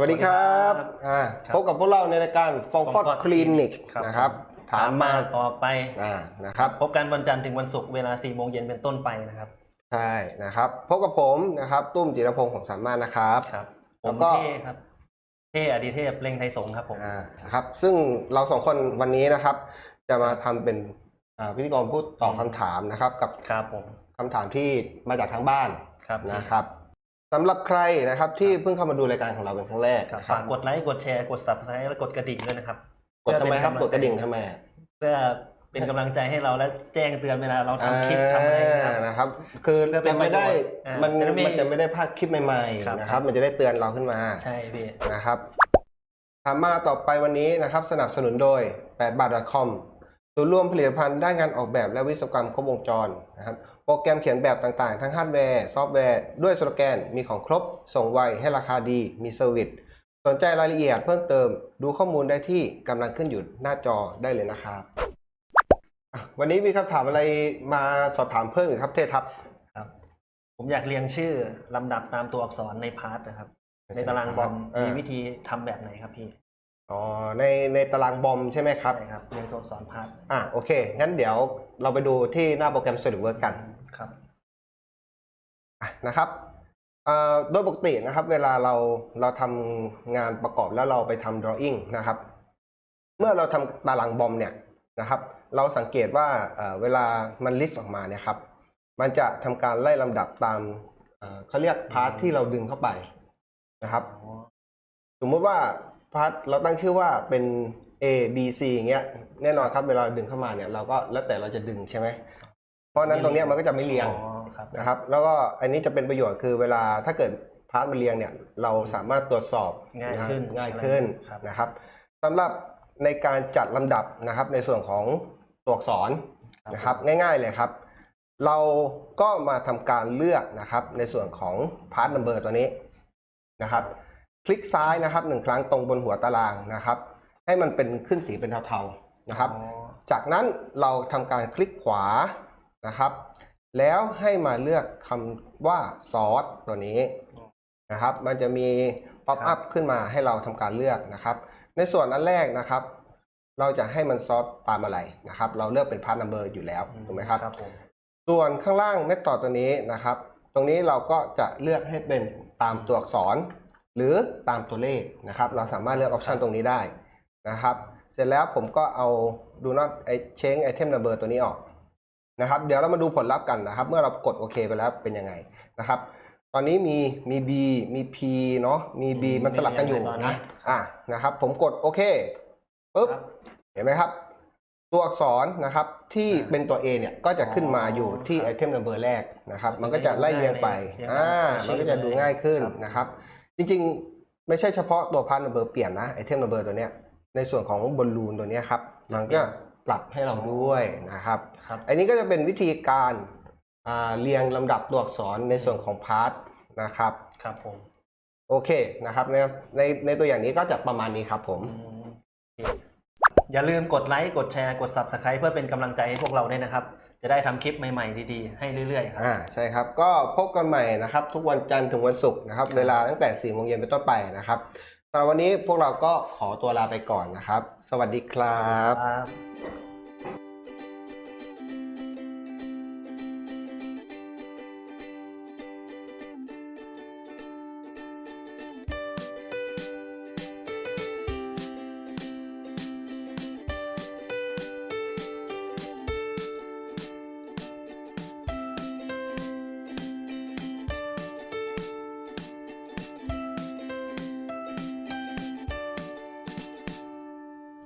สวัสดีครับสวัสดีครับอ่าครับพบกับพวกเราในรายการฟองฟอด Comfort คลินิกครับนะครับถามมาต่อไปอ่านะครับพบกันวันจันทร์ถึงวันศุกร์เวลา4โมงเย็นเป็นต้นไปนะครับใช่นะครับพบกับผมนะครับตุ้มจิรพงศ์ของสามารถนะครับครับผแล้วมก็เท่ครับเท่อดิเทพเล่งไทยสงฆ์ครับผมอ่านะครับ ซึ่งเราสองคนวันนี้นะครับ จะมาทำเป็นอ่าพิธีกรพูดตอบคำถามนะครับ กับครับผมคำถามที่มาจากทางบ้านครับนะครับ สำหรับใครนะครับที่เพิ่งเข้ามาดูรายการของเราเป็นครั้งแรกครับนะครัฝากบกดไลค์กดแชร์กด subscribe และกดกระดิ่งด้วยนะครับกดทำไมครับกดกระดิ่งทำไมเพื่อเป็นกำลังใจให้เราและแจ้งเตือนเวลาเราทำคลิปทำอะไรนะครับ อ่านะครับ คือเพื่อเป็จะนไม่ได้ประโยชน์อ่ามันจะได้ไม่มันจะไม่ได้พลาดคลิปใหม่ครับ ๆนะครับ มันจะได้เตือนเราขึ้นมาใช่พี่นะครับถามมาต่อไปวันนี้นะครับ สนับสนุนโดย8บาท .com ศูนย์รวมผลิตภัณฑ์ด้านการออกแบบและวิศวกรรมครบวงจรนะครับโปรแกรมเขียนแบบต่างๆ ทั้งฮาร์ดแวร์ ซอฟต์แวร์ ด้วยสโลแกน มีของครบ ส่งไว ให้ราคาดี มีเซอร์วิส สนใจรายละเอียดเพิ่มเติม ดูข้อมูลได้ที่กำลังขึ้นอยู่หน้าจอได้เลยนะครับอะวันนี้มีคำถามอะไรมาสอบถามเพิ่มอีกครับเททับครับ ผมอยากเรียงชื่อลำดับตามตัวอักษรในพาร์ทนะครับ ในตารางบอมเออมีวิธีทำแบบไหนครับพี่ อ๋อในในตารางบอมใช่ไหมครับ ใช่ครับเรียงตัวอักษรพาร์ทอะโอเค งั้นเดี๋ยวเราไปดูที่หน้าโปรแกรม SolidWorks กันครับ อะนะครับอ่าโดยปกตินะครับ เวลาเราเราทำงานประกอบแล้วเราไปทำ drawing นะครับ เมื่อเราทำตารางบอมเนี่ยนะครับ เราสังเกตว่าเอ่อเวลามันลิสต์ออกมาเนี่ยครับ มันจะทำการไล่ลำดับตามเอ่อเขาเรียกพาร์ทที่เราดึงเข้าไปนะครับ สมมุติว่า พาร์ทเราตั้งชื่อว่าเป็น A B C อย่างเงี้ยแน่นอนครับเวลาดึงเข้ามาเนี่ยเราก็แล้วแต่เราจะดึงใช่ไหมเพราะฉะนั้นตรงเนี้ยมันก็จะไม่เรียงอ๋อครับนะครับ แล้วก็อันนี้จะเป็นประโยชน์คือเวลาถ้าเกิดพาร์ทมันเรียงเนี่ยเราสามารถตรวจสอบง่ายขึ้นะง่ายขึ้นครับนะครับสำหรับในการจัดลำดับนะครับ ในส่วนของตัวอักษรนะครับ ง่าย ๆเลยครับ เราก็มาทำการเลือกนะครับ ในส่วนของพาร์ทนัมเบอร์ตัวนี้นะครับ คลิกซ้ายนะครับหนึ่งครั้งตรงบนหัวตารางนะครับ ให้มันเป็นขึ้นสีเป็นเทาๆนะครับอ๋อจากนั้นเราทำการคลิกขวานะครับ แล้วให้มาเลือกคำว่าซอสตัวนี้นะครับ มันจะมีป๊อปอัพขึ้นมาให้เราทำการเลือกนะครับ ในส่วนอันแรกนะครับ เราจะให้มันซอสตามอะไรนะครับ เราเลือกเป็นพาร์ทนัมเบอร์อยู่แล้วถูกไหมครับครับผมส่วนข้างล่างเมธอดตัวนี้นะครับ ตรงนี้เราก็จะเลือกให้เป็นตามตัวอักษร หรือตามตัวเลขนะครับ เราสามารถเลือกออปชันตรงนี้ได้นะครับ เสร็จแล้วผมก็เอาดูนอตไอเชงไอเทมนัมเบอร์ตัวนี้ออกนะครับ เดี๋ยวเรามาดูผลลัพธ์กันนะครับ เมื่อเรากดโอเคไปแล้วเป็นยังไงนะครับ ตอนนี้มีมี B มี P เนาะมี B มันสลับกันอยู่นะอะนะครับ ผมกดโอเคปุ๊บครับเห็นไหมครับ ตัวอักษรนะครับที่อ่าเป็นตัว A เนี่ยก็จะขึ้นมาอยู่ที่ครับไอเทมนัมเบอร์แรกนะครับก็คือมันก็จะไล่เรียงไปเรียงตามอ่าชื่มันอก็จะดูง่ายขึ้นครับนะครับ จริงๆ ไม่ใช่เฉพาะตัวพาร์ทนัมเบอร์เปลี่ยนนะไอเทมนัมเบอร์ตัวเนี้ยในส่วนของบอลลูนตัวเนี้ยครับมันก็ปรับให้เราด้วยนะครับครับ อันนี้ก็จะเป็นวิธีการอ่าเรียงลำดับตัวอักษรในส่วนของพาร์ทนะครับ ครับผม โอเคนะครับในในในตัวอย่างนี้ก็จะประมาณนี้ครับผม อืมโอเคอย่าลืมกดไลค์กดแชร์กด subscribe เพื่อเป็นกำลังใจให้พวกเราด้วยนะครับ จะได้ทำคลิปใหม่ๆ ดีๆ ให้เรื่อยๆครับ อ่าใช่ครับ ก็พบกันใหม่นะครับ ทุกวันจันทร์ถึงวันศุกร์นะครับครับเวลาตั้งแต่4ี่โมงเย็นเป็นต้นไปนะครับสำหรับวันนี้พวกเราก็ขอตัวลาไปก่อนนะครับ สวัสดีครับ ครับ